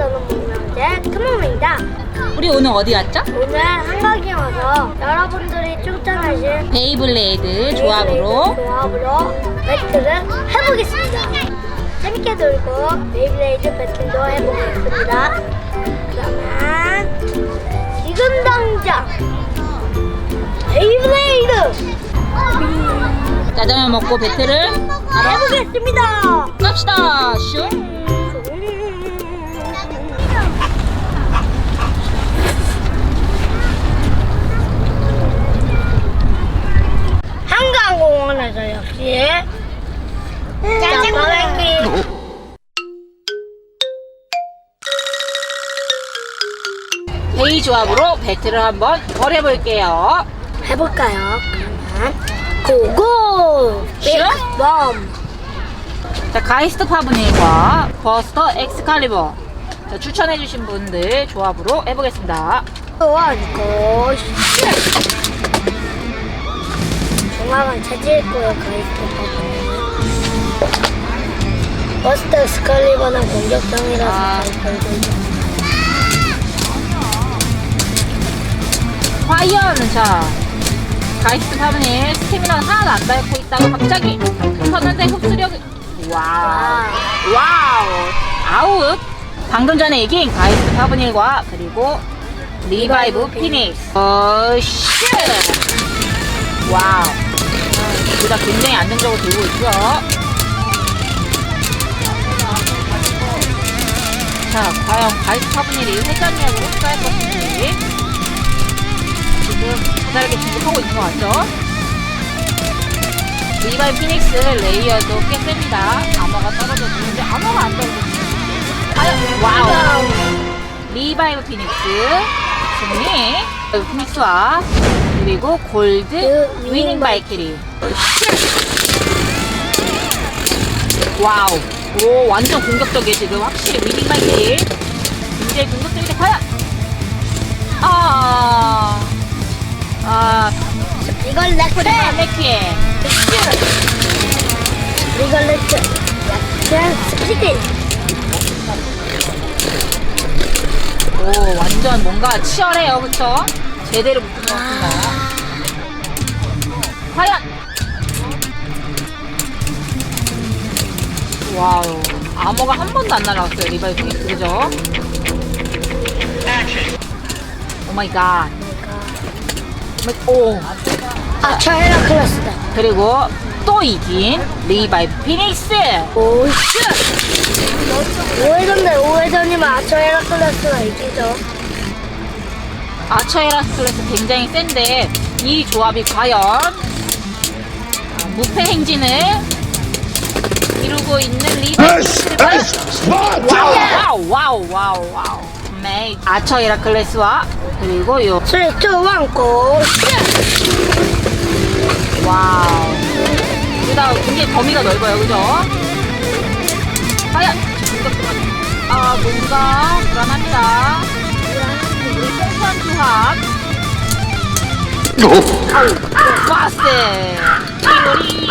쏘는 문명제 크몽입니다. 우리 오늘 어디 왔죠? 오늘 한강에 와서 여러분들이 추천하신 베이블레이드 조합으로 조합으로 배틀을 해보겠습니다. 재밌게 놀고 베이블레이드 배틀도 해보겠습니다. 그러면 지금 당장 베이블레이드 짜장면 먹고 배틀을 해보겠습니다. 갑시다 슝 한강공원에서 역시 짜장면이. 베이 조합으로 배틀을 한번 벌여볼게요. 해볼까요? 그러면 고고! 빅범. 자 가이스트 파브닐과 버스터 엑스칼리버. 자, 추천해주신 분들 조합으로 해보겠습니다. 원고 중 거예요 가이스트 버스는 버스터 스칼리버는 공격형이라서 아. 있어요 과연 자 가이스트 파브닐 스태미나는 하나도 안 닳고 있다가 갑자기 쳤는데 흡수력이 와우. 와우. 아웃. 방금 전에 이긴 가이스트 파브닐과 그리고 리바이브 피닉스. 어쉣 와우 둘 다 굉장히 안정적으로 들고 있죠 자 과연 파브닐이 회전력으로 흡수할 것인지 지금 기다리게 진급하고 있는 것 같죠? 리바이 피닉스 레이어도 꽤 셉니다. 암호가 떨어졌는데 암호가 안 떨어졌어요. 과연 와우! 리바이브 피닉스 승리. 피닉스와 그리고 골드 그 위닝 바이키리. 와우! 오 완전 공격적이에요 지금 확실히 위닝 바이키리. 굉장히 공격적인데 과연 아. 아, 이걸 렉트 레키에 이걸 렉트 렉트 스피드 오, 완전 뭔가 치열해요, 그쵸? 제대로 붙은 것 같습니다. 과연! 와우, 암호가 한 번도 안 날아갔어요, 리바이브 닉스, 그죠? 오 마이 갓. 오, 아 차이라 클래스다 그리고 또 이긴 리바이브 피닉스! 오씨 오해전대 오해전이면 아처헤라 클래스가 이기죠 아처 헤라스클래스 굉장히 센데 이 조합이 과연 아, 무패 행진을 이루고 있는 리바이브를 와우 와우 와우 와우. 메이 아처 헤라클래스와 그리고 요 3, 2, 1, 고! 와우. 그다음 굉장히 범위가 넓어요 그죠? 과연 아 뭔가 불안합니다 빠스 티오리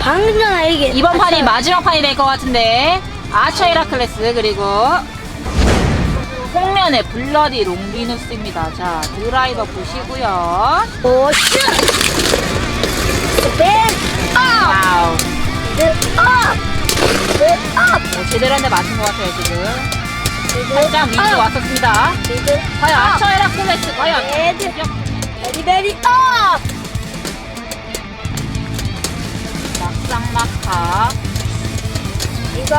방금 전에 이게 이번 판이 마지막 판이 될 것 같은데. 아처 헤라클레스 그리고 홍련의 블러디 롱기누스입니다. 자 드라이버 보시고요. 오씨 스핀 업! 와우. 스핀 업! 스핀 업! 오, 제대로 한 대 맞은 것 같아요 지금 살짝 위로 업! 왔었습니다 스핀 과연 업! 아처 헤라클레스 과연 레드. 베리베리 업! 막상막하 이건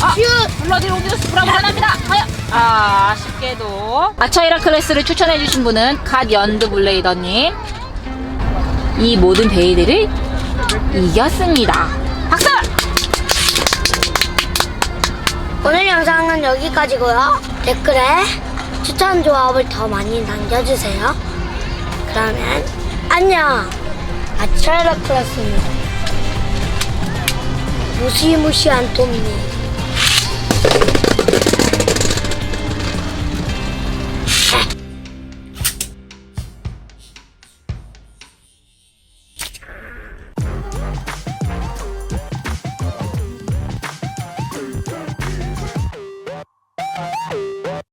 아, 슛! 블러디 롱기누스 브라보 하나입니다. 과연 아, 아쉽게도 아처이라 클래스를 추천해주신 분은 갓 연드 블레이더님 이 모든 베이드를 이겼습니다. 오늘 영상은 여기까지고요. 댓글에 추천 조합을 더 많이 남겨주세요. 그러면 안녕. 아차이라 클래스입니다. 무시무시한 톱니.